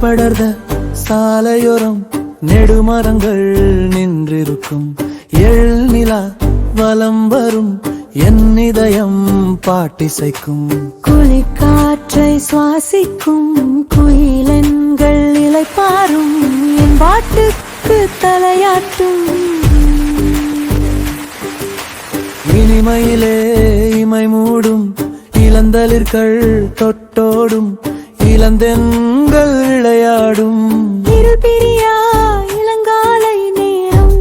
படர்ந்த சாலையோரம் நெடுமரங்கள் நின்றிருக்கும். எழில் நிலா வலம் வரும் என் இதயம் பாட்டிசைக்கும். குளிர்காற்றை சுவாசிக்கும் குயிலெண்கள் இலைப்பாரும் என் பாட்டுக்கு தலையாட்டும். இனிமையிலே இமை மூடும் இளந்தளிர்கள் தொட்டோடும் இளந்தெண்கள் விளையாடும் இருள் பிரியா இளங்காலை நேரம்.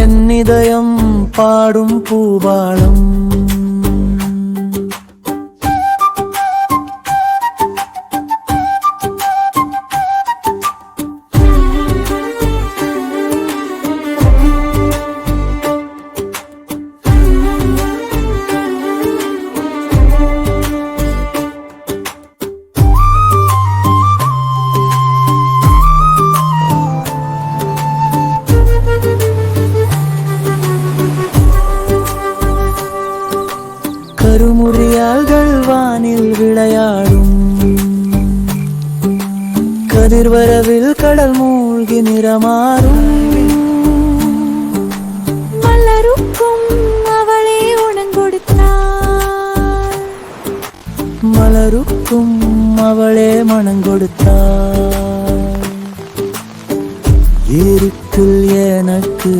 என் இதயம் பாடும் பூபாலம் கதிர்வரவில் கடல் மூழ்கி நிறமாறும். மலருக்கும் அவளே உணங்கொடுத்தாள். மலருக்கும் அவளே மணங்கொடுத்தாள். இருட்டில் எனக்கு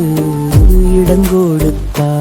இடங்கொடுத்தாள்